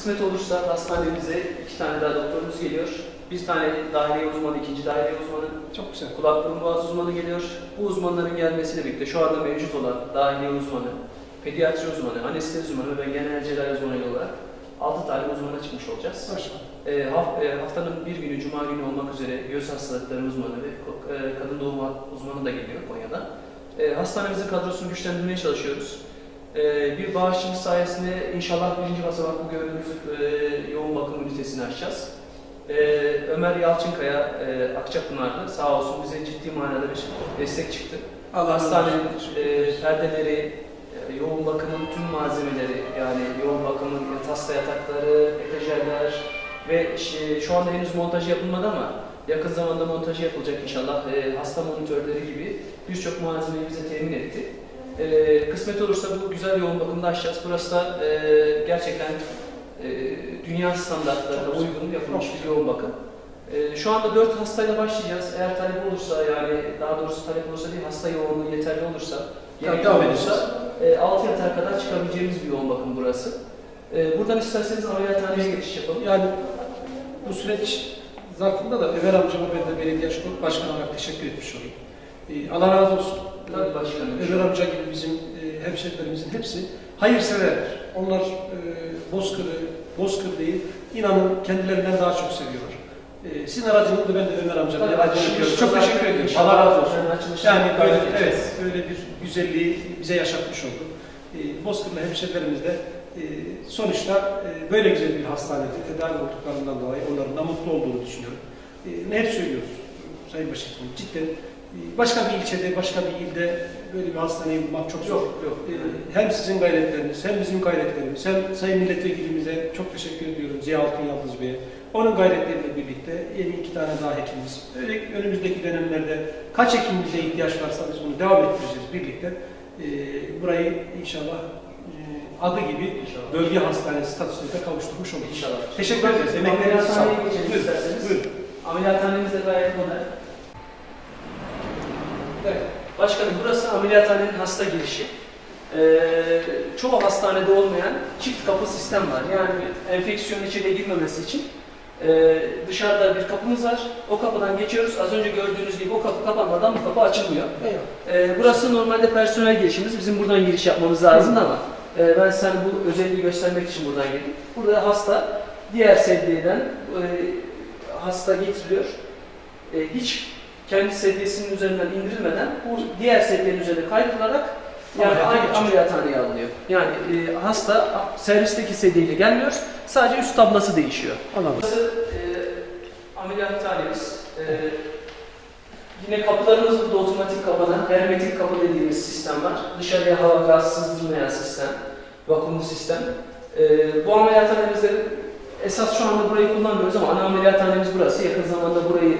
kısmet olursa hastanemize iki tane daha doktorumuz geliyor. Bir tane dahiliye uzmanı, ikinci dahiliye uzmanı, Çok güzel. kulak burun boğaz uzmanı geliyor. Bu uzmanların gelmesiyle birlikte şu anda mevcut olan dahiliye uzmanı, pediatri uzmanı, anestezi uzmanı ve genel cerrahi uzmanı olarak 6 tane uzmana çıkmış olacağız. Maşallah. E, haf- e, haftanın bir günü, cuma günü olmak üzere göğüs hastalıkları uzmanı ve e, kadın doğum uzmanı da geliyor Konya'dan. E, hastanemizin kadrosunu güçlendirmeye çalışıyoruz. E, bir bağışçımız sayesinde inşallah birinci basamak bu gördüğünüz e, yoğun bakım ünitesini açacağız. E, Ömer Yalçınkaya e, Akçapınar'da sağ olsun bize ciddi manada bir destek çıktı. Allah Hastanenin e, perdeleri, e, yoğun bakımın tüm malzemeleri yani yoğun bakımın hasta yatakları, etajerler ve şi- şu anda henüz montajı yapılmadı ama yakın zamanda montajı yapılacak inşallah. E, hasta monitörleri gibi birçok malzemeyi bize temin etti. E, kısmet olursa bu güzel yoğun bakımda açacağız. Burası da e, gerçekten e, dünya standartlarına Çok uygun yapılmış bir yoğun bakım. E, şu anda 4 hastayla başlayacağız. Eğer talep olursa yani daha doğrusu talep olursa değil hasta yoğunluğu yeterli olursa gerekli devam olursa e, 6 yatağa kadar çıkabileceğimiz bir yoğun bakım burası. E, buradan isterseniz ameliyathaneye geçiş yapalım. Yani bu süreç zarfında da Ömer amcama ben de belediye başkanı olarak teşekkür etmiş olayım. Ee, Allah razı olsun. Tabii başkanım. Ömer amca gibi bizim e, hemşehrilerimizin hepsi hayırseverler. Onlar e, Bozkır'ı, Bozkır değil, inanın kendilerinden daha çok seviyorlar. E, sizin aracınızda ben de Ömer açılışta yapıyorum. Çok teşekkür ediyorum. inşallah Allah razı olsun. Yani böyle, evet, böyle bir güzelliği bize yaşatmış oldu. E, Bozkır'la hemşehrilerimiz de e, sonuçta e, böyle güzel bir hastanede tedavi olduklarından dolayı onların da mutlu olduğunu düşünüyorum. E, ne hep söylüyoruz Sayın Başkanım, cidden e, başka bir ilçede, başka bir ilde böyle bir hastaneyi bulmak çok zor. Yok yok. E, hem sizin gayretleriniz, hem bizim gayretlerimiz, hem Sayın Milletvekilimize çok teşekkür ediyorum Ziya Altın Yıldız Bey'e. Onun gayretleriyle birlikte yeni iki tane daha hekimimiz. Öyle önümüzdeki dönemlerde kaç hekimimize ihtiyaç varsa biz bunu devam ettireceğiz birlikte. E, burayı inşallah e, adı gibi İnşallah. bölge hastanesi statüsüne kavuşturmuş oluruz. İnşallah. Teşekkür ederiz. Emeklerinize sağlık. Ameliyathaneye geçelim Buyurun. isterseniz. Buyurun. Ameliyathanemiz de gayet modern. Evet. Başkanım burası ameliyathanenin hasta girişi. Ee, çoğu hastanede olmayan çift kapı sistem var. Yani enfeksiyon içeriye girmemesi için e, dışarıda bir kapımız var. O kapıdan geçiyoruz. Az önce gördüğünüz gibi o kapı kapanmadan bu kapı açılmıyor. Ee, burası normalde personel girişimiz. Bizim buradan giriş yapmamız lazım ama e, ben sana bu özelliği göstermek için buradan girdim. Burada hasta diğer sedyeden e, hasta getiriliyor. E, hiç kendi sedyesinin üzerinden indirilmeden bu diğer sedyenin üzerine kaydırılarak yani aynı ameliyathaneye alınıyor. Yani e, hasta servisteki sedyeyle gelmiyor. Sadece üst tablası değişiyor. Anladım. Burası e, ameliyathanemiz. E, yine kapılarımız burada otomatik kapanan, hermetik kapı dediğimiz sistem var. Dışarıya hava gaz sızdırmayan sistem, vakumlu sistem. E, bu ameliyathanemizde esas şu anda burayı kullanmıyoruz ama ana ameliyathanemiz burası. Yakın zamanda burayı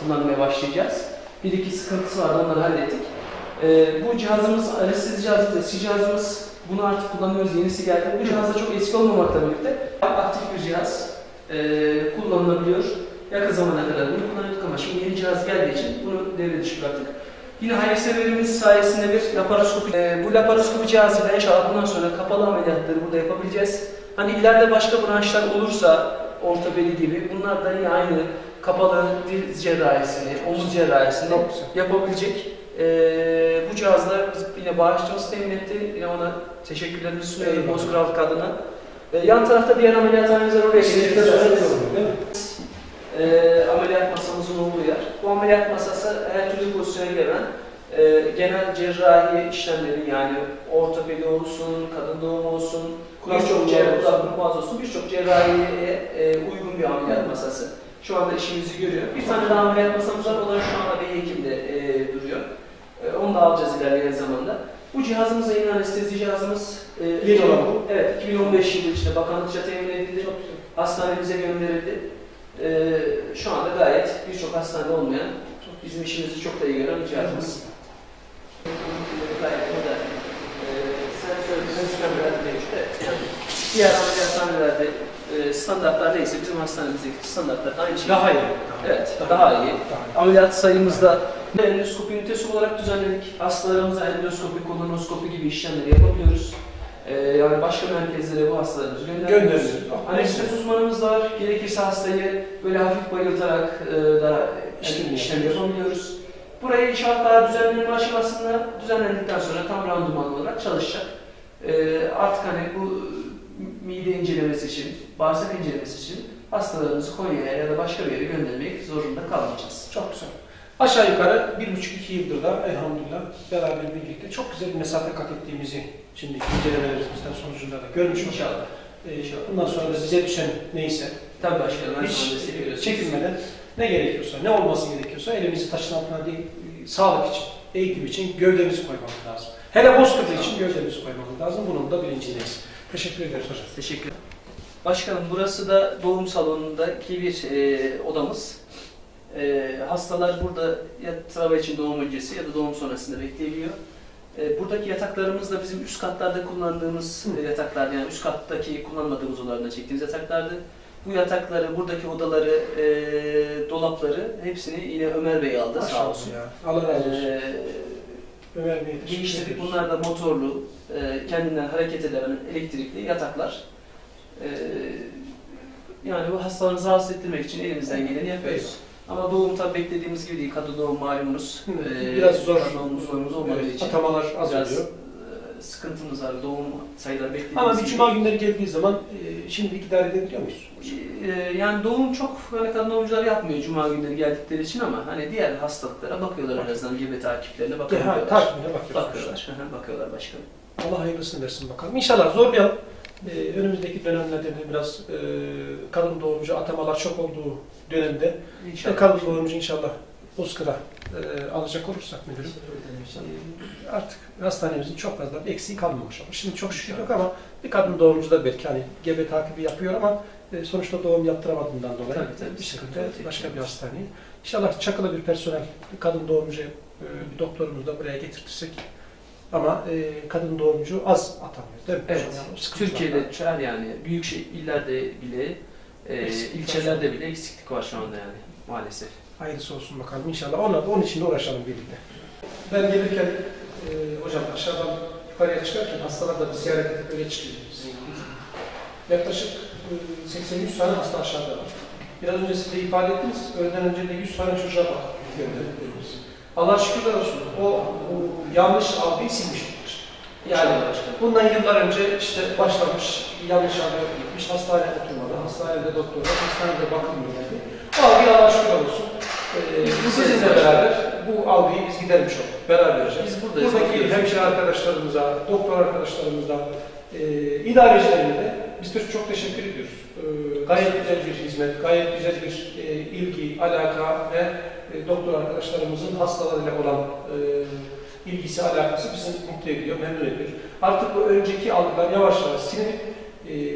kullanmaya başlayacağız. Bir iki sıkıntısı vardı, onları hallettik. E, bu cihazımız, anestezi cihazımız, eski cihazımız. Bunu artık kullanmıyoruz, yenisi geldi. Bu cihaz da çok eski olmamakla birlikte aktif bir cihaz e, kullanılabiliyor. Yakın zamana kadar bunu kullanıyorduk ama şimdi yeni cihaz geldiği için bunu devre dışı bıraktık. Yine hayırseverimiz sayesinde bir laparoskopi, e, bu laparoskopi cihazıyla inşallah bundan sonra kapalı ameliyatları burada yapabileceğiz. Hani ileride başka branşlar olursa ortopedi gibi bunlar da yine aynı kapalı dil cerrahisini, omuz cerrahisini yapabilecek. E, bu cihazlar biz yine bağışçımız temin etti. Yine ona teşekkürlerimizi sunuyorum Eyvallah. Bozkır Halk adına. E, yan tarafta diğer ameliyathanemiz var oraya geçeceğiz. Değil mi? E, ameliyat masamızın olduğu yer. Bu ameliyat masası her türlü pozisyona gelen e, genel cerrahi işlemleri yani ortopedi olsun, kadın doğum olsun, birçok cerrahi, olsun. kulak olsun birçok cerrahiye e, uygun bir ameliyat masası. Şu anda işimizi görüyor. Bir tane daha ameliyat masamız var. O da şu anda bir hekimde e, duruyor. E, onu da alacağız ilerleyen zamanda. Bu cihazımız yine anestezi cihazımız. E, Yeni olan bu. Evet, 2015 yılı içinde bakanlıkça temin edildi. Hastanemize gönderildi. Ee, şu anda gayet birçok hastanede olmayan, bizim işimizi çok da iyi gören bir cihazımız. Gayet modern. Sen söylediğin. Evet, yani diğer ameliyathanelerde e, standartlar neyse bizim hastanemizdeki standartlar da aynı şey. Daha iyi. Evet, daha iyi. Daha iyi. Ameliyat sayımızda endoskopi ünitesi olarak düzenledik. Hastalarımıza endoskopi, kolonoskopi gibi işlemleri yapabiliyoruz. Ee, yani başka merkezlere bu hastalarımızı gönderiyoruz. Gönderiyoruz. Anestezi uzmanımız var. Gerekirse hastayı böyle hafif bayıltarak e, da İşlem işlem yapabiliyoruz. Burayı inşaat daha düzenlenme aşamasında düzenlendikten sonra tam randıman olarak çalışacak. E, artık hani bu mide incelemesi için, bağırsak incelemesi için hastalarımızı Konya'ya ya da başka bir yere göndermek zorunda kalmayacağız. Çok güzel. Aşağı yukarı bir buçuk iki yıldır da elhamdülillah beraber birlikte çok güzel bir mesafe kat ettiğimizi şimdi incelemelerimizden sonucunda da görmüş olduk. İnşallah. Ee, bundan sonra da size düşen neyse Tabii başkanım. hiç çekinmeden ne gerekiyorsa, ne olması gerekiyorsa elimizi taşın altına değil, e, sağlık için, eğitim için gövdemizi koymamız lazım. Hele Bozkır'da için gövdemizi koymamız lazım. Bunun da bilincindeyiz. Teşekkür ederiz hocam. Teşekkür ederim. Başkanım burası da doğum salonundaki bir e, odamız. E, hastalar burada ya travma için doğum öncesi ya da doğum sonrasında bekleyebiliyor. E, buradaki yataklarımız da bizim üst katlarda kullandığımız Hı. e, yataklar yani üst kattaki kullanmadığımız odalarında çektiğimiz yataklardı. Bu yatakları, buradaki odaları, e, dolapları hepsini yine Ömer Bey aldı sağ olsun. ya. Allah razı olsun. E, Ömer Değiştirdik. ediyoruz. Bunlar da motorlu, e, kendinden hareket eden elektrikli yataklar. E, yani bu hastalarınızı rahatsız ettirmek için elimizden geleni yapıyoruz. Ama doğum tabi beklediğimiz gibi değil. Kadın doğum malumunuz. E, biraz zor. kadın doğum uzmanımız olmadığı Evet, için atamalar az biraz oluyor. E, sıkıntımız var. Doğum sayıları beklediğimiz Ama bir gibi. cuma günleri geldiği zaman e, şimdilik idare edebiliyor muyuz? E, yani doğum çok hani kadın doğumcular yapmıyor cuma günleri geldikleri için ama hani diğer hastalıklara bakıyorlar en azından gebe takiplerine Ha, bakıyorlar. takvimine bakıyoruz. Bakıyorlar. Hı hı, Bakıyorlar başkanım. Allah hayırlısını versin bakalım. İnşallah zorlayalım. Ee, önümüzdeki dönemlerde de biraz e, kadın doğumcu atamalar çok olduğu dönemde ve İnşallah. kadın doğumcu inşallah Bozkır'a e, alacak olursak müdürüm e, artık hastanemizin çok fazla bir eksiği kalmamış olur. Şimdi çok şükür yok ama bir kadın doğumcu da belki hani gebe takibi yapıyor ama e, sonuçta doğum yaptıramadığından dolayı Tabii, tabii. bir şekilde başka bir hastaneye. İnşallah çakılı bir personel, bir kadın doğumcu e, bir doktorumuzu da buraya getirtirsek ama e, kadın doğumcu az atanıyor değil mi? Evet. Yani. Türkiye'de çoğer yani büyük şey, illerde bile, e, Eksiklik var. ilçelerde bile eksiklik var şu anda yani maalesef. Hayırlısı olsun bakalım inşallah. Ona, onun için de uğraşalım birlikte. Ben gelirken e, hocam aşağıdan yukarıya çıkarken hastalar da bir ziyaret edip öyle çıkıyor. Sizin gibi. Yaklaşık e, 80-100 tane hasta aşağıda var. Biraz önce siz de ifade ettiniz. Öğleden önce de 100 tane çocuğa baktık. gönderdik. Allah şükürler olsun. O, o yanlış algıyı silmiş olmuş. Yani. Bundan yıllar önce işte başlamış, yanlış algı gitmiş, hastaneye oturmadı, hastanede doktor, hastanede bakılmıyor dedi. Bu algıyı Allah şükürler olsun. Ee, sizinle beraber bu algıyı biz gidermiş olduk, beraberce. Biz buradayız. Buradaki hemşire arkadaşlarımıza, doktor arkadaşlarımıza, e, idarecilerine de biz de çok teşekkür ediyoruz. E, gayet güzel bir hizmet, gayet güzel bir e, ilgi, alaka ve e, doktor arkadaşlarımızın hastalarıyla olan e, ilgisi, alakası bizi mutlu ediyor, memnun ediyor. Artık bu önceki algılar yavaş yavaş silinip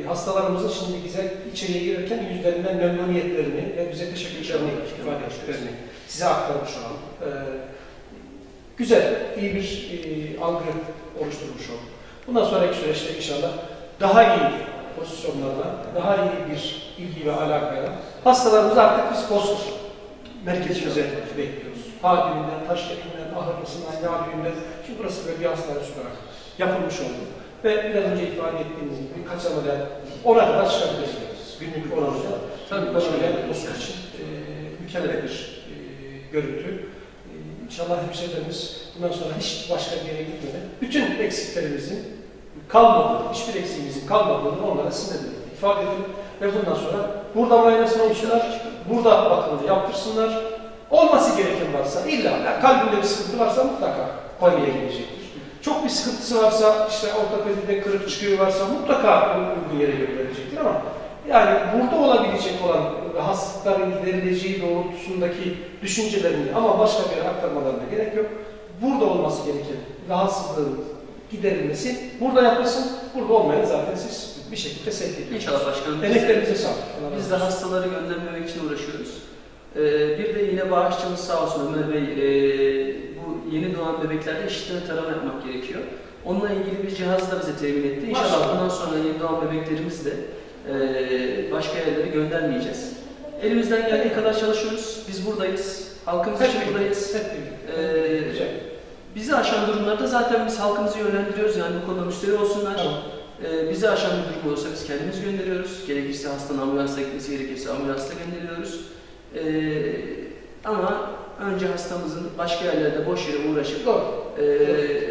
hastalarımızın şimdi güzel içeriye girerken yüzlerinden memnuniyetlerini ve bize teşekkürlerini ifade ettiklerini size aktarmış olalım. E, güzel, iyi bir e, algı oluşturmuş olduk. Bundan sonraki süreçte inşallah daha iyi pozisyonlarla, daha iyi bir ilgi ve alakayla hastalarımızı artık biz Bozkır merkezimize bekliyoruz. Hadiminden, Taştepe'den, Ahırlısından, Yağbüyü'nden, şimdi burası böyle bir hastane olarak yapılmış oldu. Ve biraz önce ifade ettiğimiz gibi kaçamadan ona kadar çıkabilirsiniz. Günlük oranında. Tabii böyle bir- Bozkır için e, mükemmel bir e, görüntü. E, İnşallah hemşehrilerimiz bundan sonra hiç başka bir yere gitmeden bütün eksiklerimizin kalmadığını, hiçbir eksiğimizin kalmadığını onlara sinirle ifade edin ve bundan sonra burada muayenesini olsunlar, burada bakımını yaptırsınlar. Olması gereken varsa illa kalbinde bir sıkıntı varsa mutlaka Konya'ya gelecektir. Çok bir sıkıntısı varsa işte ortopedide kırık çıkıyor varsa mutlaka uygun yere gönderilecektir ama yani burada olabilecek olan rahatsızlıkların giderileceği doğrultusundaki düşüncelerini ama başka bir yere aktarmalarına gerek yok. Burada olması gereken rahatsızlığın giderilmesi burada yapılsın. Burada olmayan zaten siz bir şekilde sevk ediyorsunuz. İnşallah başkanım. Emeklerinize sağlık. Biz de hastaları göndermemek için uğraşıyoruz. Ee, bir de yine bağışçımız sağ olsun Ömer Bey, bu yeni doğan bebeklerde eşitlen tarama yapmak gerekiyor. Onunla ilgili bir cihaz da bize temin etti. İnşallah bundan sonra yeni doğan bebeklerimiz de ee, başka yerlere göndermeyeceğiz. Elimizden geldiği kadar çalışıyoruz. Biz buradayız. Halkımız için buradayız. hep birlikte. Ee, bizi aşan durumlarda zaten biz halkımızı yönlendiriyoruz. Yani bu konuda müşteri olsunlar. Tamam. Ee, bizi aşan bir durum olursa biz kendimiz gönderiyoruz. Gerekirse hastanın ambulansla gitmesi gerekirse ambulansla gönderiyoruz. Ee, ama önce hastamızın başka yerlerde boş yere uğraşıp Doğru. e,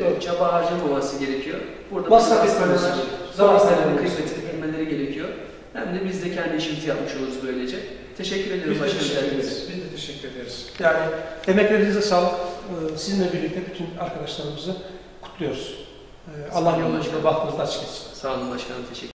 Doğru. çaba harcamaması gerekiyor. Burada Masraf bazı etmemesi hastaneler gerekiyor. bu Zaman hastanelerin harcaması kıymetini bilmeleri gerekiyor. Hem de biz de kendi işimizi yapmış oluruz böylece. Teşekkür ediyorum Biz de başkanım. teşekkür ederiz. Biz de teşekkür ederiz. Yani emeklerinize sağlık. Ee, Sizinle birlikte bütün arkadaşlarımızı kutluyoruz. Ee, Allah yolunuzda bahtınızda açık etsin. Sağ olun başkanım. Teşekkür